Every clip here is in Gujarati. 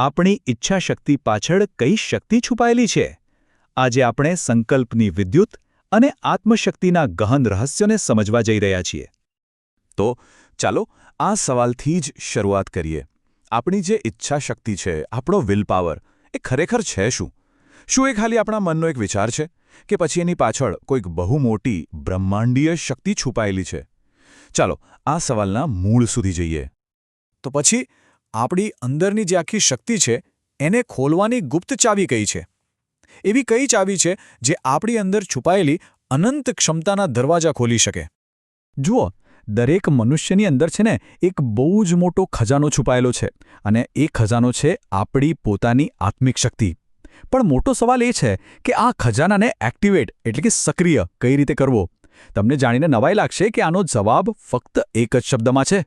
આપણી ઈચ્છાશક્તિ પાછળ કઈ શક્તિ છુપાયેલી છે? આજે આપણે સંકલ્પની વિદ્યુત અને આત્મશક્તિના ગહન રહસ્યોને સમજવા જઈ રહ્યા છીએ. તો ચાલો આ સવાલથી જ શરૂઆત કરીએ. આપણી જે ઈચ્છાશક્તિ છે, આપણો વિલ પાવર, એ ખરેખર છે શું? શું એ ખાલી આપણા મનનો એક વિચાર છે કે પછી એની પાછળ કોઈક બહુ મોટી બ્રહ્માંડીય શક્તિ છુપાયેલી છે? ચાલો આ સવાલના મૂળ સુધી જઈએ. તો પછી આપણી અંદરની જે આખી શક્તિ છે, એને ખોલવાની ગુપ્ત ચાવી કઈ છે? એવી કઈ ચાવી છે જે આપણી અંદર છુપાયેલી અનંત ક્ષમતાના દરવાજા ખોલી શકે? જુઓ, દરેક મનુષ્યની અંદર છે ને, એક બહુ જ મોટો ખજાનો છુપાયેલો છે અને એ ખજાનો છે આપણી પોતાની આત્મિક શક્તિ. પણ મોટો સવાલ એ છે કે આ ખજાનાને એક્ટિવેટ એટલે કે સક્રિય કઈ રીતે કરવો? તમને જાણીને નવાઈ લાગશે કે આનો જવાબ ફક્ત એક જ શબ્દમાં છે.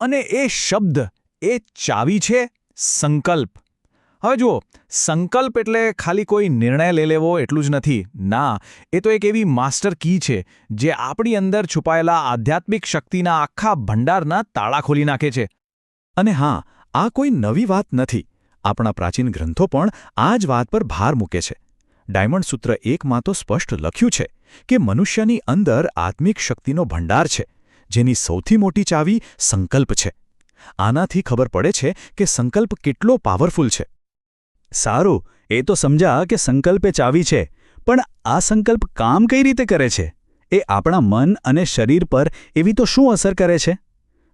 અને એ શબ્દ એ ચાવી છે? સંકલ્પ. હવે જુઓ, સંકલ્પ એટલે ખાલી કોઈ નિર્ણય લઈ લેવો એટલું જ નથી. ના, એ તો એક એવી માસ્ટર કી છે, જે આપણી અંદર છુપાયેલા આધ્યાત્મિક શક્તિના આખા ભંડારના તાળા ખોલી નાખે છે. અને હા, આ કોઈ નવી વાત નથી. આપણા પ્રાચીન ગ્રંથો પણ આ જ વાત પર ભાર મૂકે છે. ડાયમંડ સૂત્ર એકમાં તો સ્પષ્ટ લખ્યું છે કે મનુષ્યની અંદર આત્મિક શક્તિનો ભંડાર છે, જેની સૌથી મોટી ચાવી સંકલ્પ છે. આનાથી ખબર પડે છે કે સંકલ્પ કેટલો પાવરફુલ છે. સારું, એ તો સમજા કે સંકલ્પે ચાવી છે, પણ આ સંકલ્પ કામ કઈ રીતે કરે છે? એ આપણા મન અને શરીર પર એવી તો શું અસર કરે છે?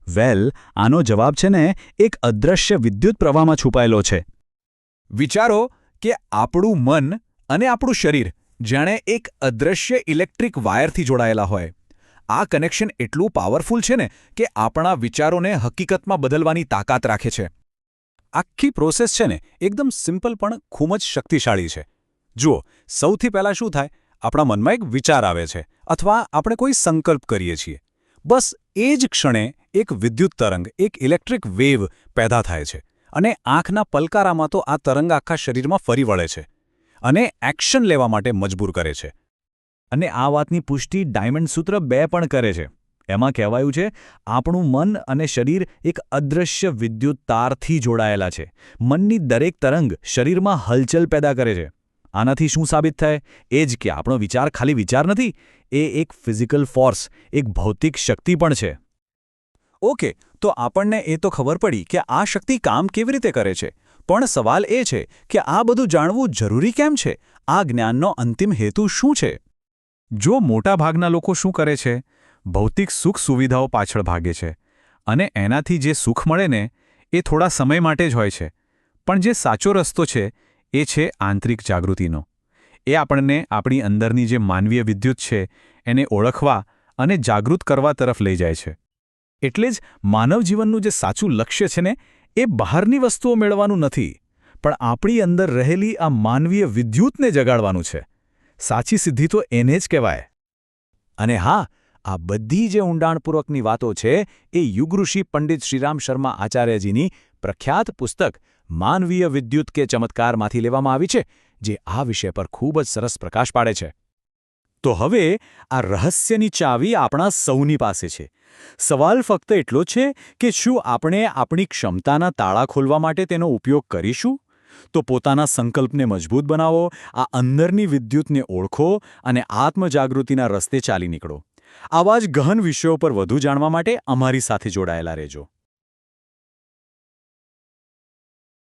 વેલ, આનો જવાબ છે ને, એક અદૃશ્ય વિદ્યુત પ્રવાહમાં છુપાયેલો છે. વિચારો કે આપણું મન અને આપણું શરીર, જાણે એક અદૃશ્ય ઇલેક્ટ્રિક વાયરથી જોડાયેલા હોય. આ કનેક્શન એટલું પાવરફુલ છે ને કે આપણા વિચારોને હકીકતમાં બદલવાની તાકાત રાખે છે. આખી પ્રોસેસ છે ને એકદમ સિમ્પલ પણ ખૂબ જ શક્તિશાળી છે. જુઓ, સૌથી પહેલાં શું થાય? આપણા મનમાં એક વિચાર આવે છે અથવા આપણે કોઈ સંકલ્પ કરીએ છીએ. બસ એ જ ક્ષણે એક વિદ્યુત તરંગ, એક ઇલેક્ટ્રિક વેવ પેદા થાય છે અને આંખના પલકારામાં તો આ તરંગ આખા શરીરમાં ફરી વળે છે અને એક્શન લેવા માટે મજબૂર કરે છે. અને આ વાતની પુષ્ટિ ડાયમંડ સૂત્ર બે પણ કરે છે. એમાં કહેવાયું છે, આપણું મન અને શરીર એક અદૃશ્ય વિદ્યુત તારથી જોડાયેલા છે. મનની દરેક તરંગ શરીરમાં હલચલ પેદા કરે છે. આનાથી શું સાબિત થાય? એ જ કે આપણો વિચાર ખાલી વિચાર નથી, એ એક ફિઝિકલ ફોર્સ, એક ભૌતિક શક્તિ પણ છે. ઓકે, તો આપણને એ તો ખબર પડી કે આ શક્તિ કામ કેવી રીતે કરે છે. પણ સવાલ એ છે કે આ બધું જાણવું જરૂરી કેમ છે? આ જ્ઞાનનો અંતિમ હેતુ શું છે? જો મોટાભાગના લોકો શું કરે છે? ભૌતિક સુખ સુવિધાઓ પાછળ ભાગે છે અને એનાથી જે સુખ મળે ને, એ થોડા સમય માટે જ હોય છે. પણ જે સાચો રસ્તો છે, એ છે આંતરિક જાગૃતિનો. એ આપણને આપણી અંદરની જે માનવીય વિદ્યુત છે, એને ઓળખવા અને જાગૃત કરવા તરફ લઈ જાય છે. એટલે જ માનવ જીવનનું જે સાચું લક્ષ્ય છે ને, એ બહારની વસ્તુઓ મેળવવાનું નથી, પણ આપણી અંદર રહેલી આ માનવીય વિદ્યુતને જગાડવાનું છે. સાચી સિદ્ધિ તો એને જ કહેવાય. અને હા, આ બધી જે ઊંડાણપૂર્વકની વાતો છે, એ યુગઋષિ પંડિત શ્રીરામ શર્મા આચાર્યજીની પ્રખ્યાત પુસ્તક માનવીય વિદ્યુત કે ચમત્કારમાંથી લેવામાં આવી છે, જે આ વિષય પર ખૂબ જ સરસ પ્રકાશ પાડે છે. તો હવે આ રહસ્યની ચાવી આપણા સૌની પાસે છે. સવાલ ફક્ત એટલો છે કે શું આપણે આપણી ક્ષમતાના તાળા ખોલવા માટે તેનો ઉપયોગ કરીશું? તો પોતાના સંકલ્પને મજબૂત બનાવો, આ અંદરની વિદ્યુતને ઓળખો અને આત્મજાગૃતિના રસ્તે ચાલી નીકળો. આવા જ ગહન વિષયો પર વધુ જાણવા માટે અમારી સાથે જોડાયેલા રહેજો.